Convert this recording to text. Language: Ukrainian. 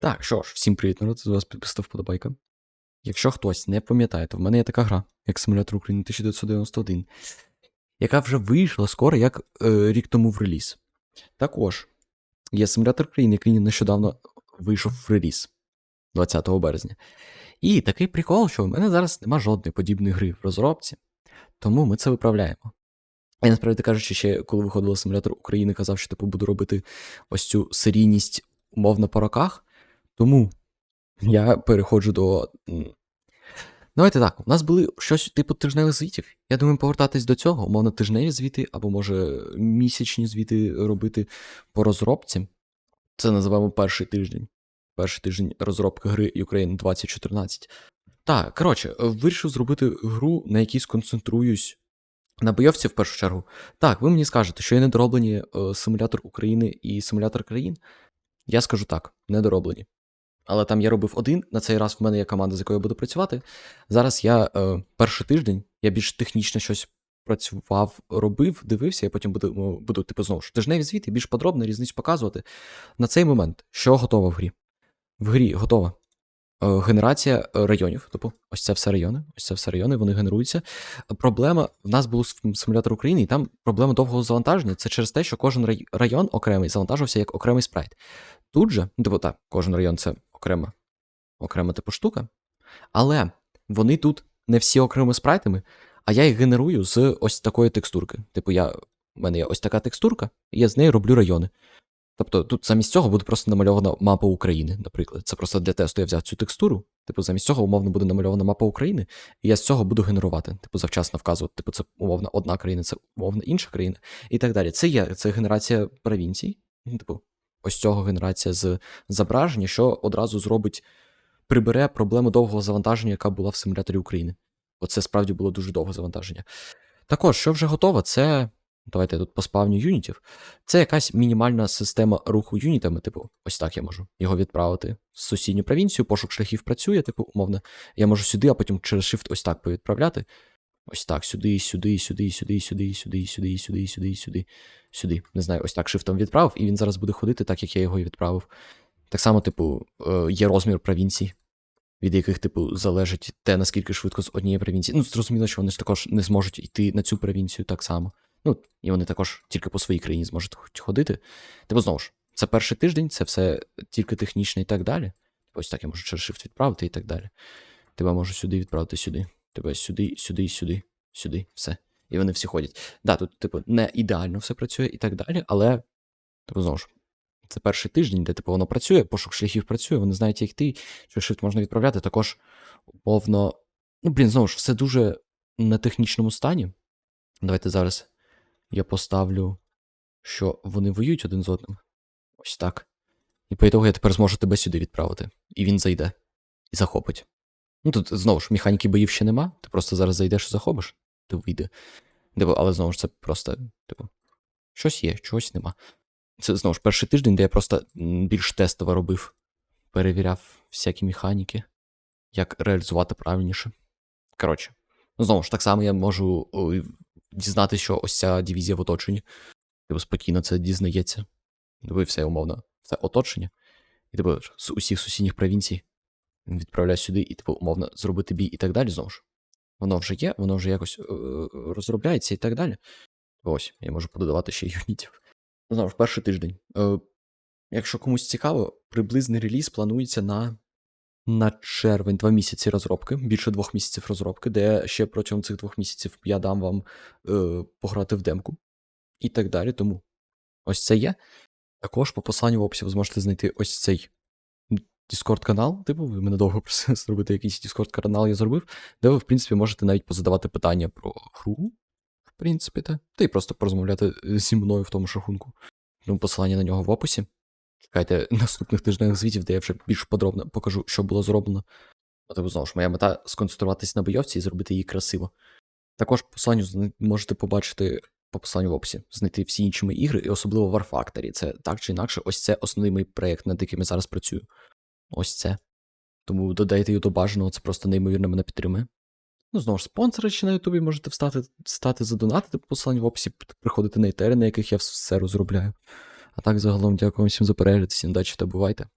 Так, що ж, всім привіт, народ, з вас підписав вподобайка. Якщо хтось не пам'ятає, то в мене є така гра, як Симулятор України 1991, яка вже вийшла скоро, як е, рік тому в реліз. Також є симулятор країни, який нещодавно вийшов в реліз 20 березня. І такий прикол, що в мене зараз нема жодної подібної гри в розробці, тому ми це виправляємо. Я насправді кажучи, ще коли виходила симулятор України, казав, що типу буду робити ось цю серійність умовно по роках. Тому я переходжу до. Давайте так, у нас були щось типу тижневих звітів. Я думаю, повертатись до цього, умовно, тижневі звіти, або може місячні звіти робити по розробці. Це називаємо перший тиждень. Перший тиждень розробки гри Ukraine 2014. Так, коротше, вирішив зробити гру, на якій сконцентруюсь на бойовці в першу чергу. Так, ви мені скажете, що є недороблені е, симулятор України і симулятор країн. Я скажу так, недороблені. Але там я робив один. На цей раз в мене є команда, з якою я буду працювати. Зараз я е, перший тиждень, я більш технічно щось працював, робив, дивився, я потім буду, буду типу, знову ж тижневі звіти, більш подробно різницю показувати. На цей момент, що готово в грі? В грі готова е, генерація е, районів. Тобто, ось це все райони, ось це все райони, вони генеруються. Проблема в нас був симулятор України, і там проблема довгого завантаження. Це через те, що кожен рай- район окремий завантажився як окремий спрайт. Тут же, так, кожен район це окрема, окрема типу штука, але вони тут не всі окремими спрайтами, а я їх генерую з ось такої текстурки. Типу, я, в мене є ось така текстурка, і я з нею роблю райони. Тобто тут замість цього буде просто намальована мапа України, наприклад. Це просто для тесту я взяв цю текстуру. Типу, замість цього умовно буде намальована мапа України, і я з цього буду генерувати, типу, завчасно вказувати. Типу, це умовно одна країна, це умовно інша країна, і так далі. Це є це генерація провінцій. Типу, ось цього генерація з зображення, що одразу зробить, прибере проблему довгого завантаження, яка була в симуляторі України. Оце справді було дуже довге завантаження. Також, що вже готово, це. Давайте я тут поспавню юнітів. Це якась мінімальна система руху юнітами, типу, ось так я можу його відправити в сусідню провінцію, пошук шляхів працює, типу, умовно. Я можу сюди, а потім через Shift ось так повідправляти. Ось так, сюди, сюди, сюди, сюди, сюди, сюди, сюди, сюди, сюди, сюди, сюди. Не знаю, ось так шифтом відправив, і він зараз буде ходити так, як я його і відправив. Так само, типу, е, є розмір провінцій, від яких, типу, залежить те, наскільки швидко з однієї провінції. Ну, зрозуміло, що вони ж також не зможуть йти на цю провінцію так само. Ну, і вони також тільки по своїй країні зможуть ходити. Типу, знову ж, це перший тиждень, це все тільки технічно і так далі. Ось так я можу через shift відправити і так далі. Тебе можу сюди відправити сюди. Тебе сюди, сюди, сюди, сюди, все. І вони всі ходять. Да, тут, типу, не ідеально все працює і так далі, але, типу, знову ж, це перший тиждень, де типу воно працює, пошук шляхів працює, вони знають, як йти, що shift можна відправляти. Також умовно. Ну, блін, знову ж, все дуже на технічному стані. Давайте зараз я поставлю, що вони воюють один з одним. Ось так. І по ітогу я тепер зможу тебе сюди відправити. І він зайде. І захопить. Ну тут знову ж механіки боїв ще нема. Ти просто зараз зайдеш і захопиш, ти вийде. Типу, але знову ж це просто, типу, щось є, чогось нема. Це знову ж перший тиждень, де я просто більш тестово робив, перевіряв всякі механіки, як реалізувати правильніше. Коротше, ну знову ж так само я можу дізнатися, що ось ця дивізія в оточенні. Типу, спокійно це дізнається. Диви, все умовно, все оточення. І типу, з усіх сусідніх провінцій відправляю сюди і, типу, умовно, зробити бій і так далі знову ж. Воно вже є, воно вже якось е, розробляється і так далі. Ось, я можу пододавати ще юнітів. Ну, Знову ж, перший тиждень. Е, якщо комусь цікаво, приблизний реліз планується на, на червень, два місяці розробки, більше двох місяців розробки, де ще протягом цих двох місяців я дам вам е, пограти в демку і так далі. Тому ось це є. Також по посланню в описі ви зможете знайти ось цей Discord канал. Типу, ви мене довго просили зробити якийсь Discord канал, я зробив, де ви, в принципі, можете навіть позадавати питання про гру, в принципі, та, та й просто порозмовляти зі мною в тому ж рахунку. Тому посилання на нього в описі. Чекайте наступних тижневих звітів, де я вже більш подробно покажу, що було зроблено. А типу, знову ж, моя мета сконцентруватись на бойовці і зробити її красиво. Також по посиланню можете побачити по посиланню в описі, знайти всі інші мої ігри, і особливо War Factory. Це так чи інакше, ось це основний мій проєкт, над яким я зараз працюю. Ось це. Тому додайте до бажаного, це просто неймовірно мене підтримує. Ну, знову ж, спонсори ще на Ютубі можете встати, стати задонатити по посиланню в описі, приходити на етери, на яких я все розробляю. А так, загалом, дякую всім за перегляд, всім удачі та бувайте.